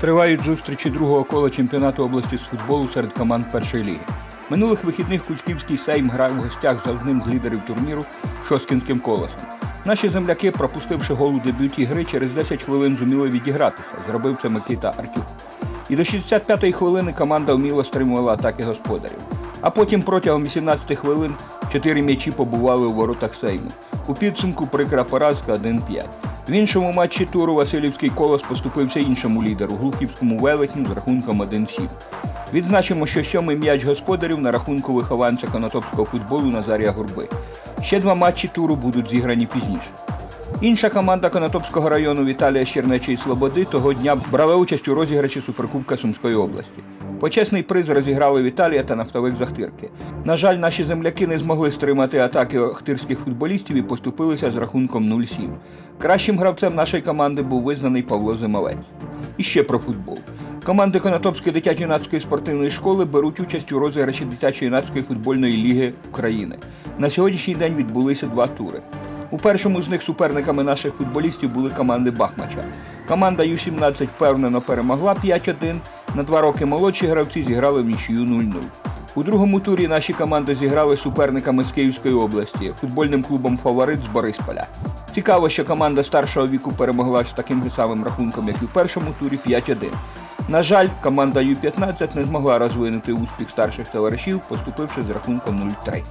Тривають зустрічі другого кола чемпіонату області з футболу серед команд першої ліги. Минулих вихідних Кузьківський Сейм грав в гостях з одним з лідерів турніру Шосткінським колосом. Наші земляки, пропустивши гол у дебюті гри, через 10 хвилин зуміли відігратися. Зробив це Микита Артюх. І до 65-ї хвилини команда вміло стримувала атаки господарів. А потім протягом 18 хвилин чотири м'ячі побували у воротах Сейму. У підсумку прикра поразка 1-5. В іншому матчі туру Васильівський колос поступився іншому лідеру Глухівському велетню з рахунком 1-7. Відзначимо, що сьомий м'яч господарів на рахунку вихованця конотопського футболу Назарія Гурби. Ще два матчі туру будуть зіграні пізніше. Інша команда Конотопського району Віталія Щернечої Слободи того дня брала участь у розіграші Суперкубка Сумської області. Почесний приз розіграли Віталія та нафтовик з Ахтирки. На жаль, наші земляки не змогли стримати атаки ахтирських футболістів і поступилися з рахунком 0-7. Кращим гравцем нашої команди був визнаний Павло Зимовець. І ще про футбол. Команди Конотопської дитячо-юнацької спортивної школи беруть участь у розіграші дитячо-юнацької футбольної ліги України. На сьогоднішній день відбулися два тури. У першому з них суперниками наших футболістів були команди Бахмача. Команда Ю-17 впевнено перемогла 5-1. На два роки молодші гравці зіграли в нічию 0-0. У другому турі наші команди зіграли суперниками з Київської області, футбольним клубом Фаворит з Борисполя. Цікаво, що команда старшого віку перемогла з таким же самим рахунком, як і в першому турі 5-1. На жаль, команда Ю-15 не змогла розвинути успіх старших товаришів, поступивши з рахунком 0-3.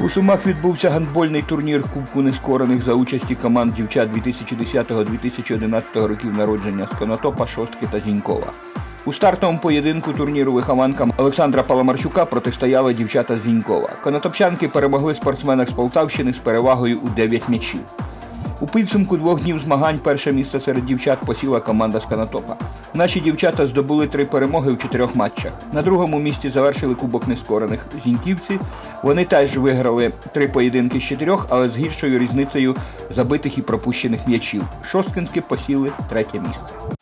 У Сумах відбувся гандбольний турнір Кубку нескорених за участі команд дівчат 2010-2011 років народження з Конотопа, Шостки та Зінькова. У стартовому поєдинку турніру вихованкам Олександра Паламарчука протистояли дівчата з Зінькова. Конотопчанки перемогли спортсменок з Полтавщини з перевагою у 9 м'ячів. У підсумку двох днів змагань перше місце серед дівчат посіла команда з Канатопа. Наші дівчата здобули три перемоги в чотирьох матчах. На другому місці завершили кубок нескорених зіньківці. Вони теж виграли три поєдинки з чотирьох, але з гіршою різницею забитих і пропущених м'ячів. Шосткинські посіли третє місце.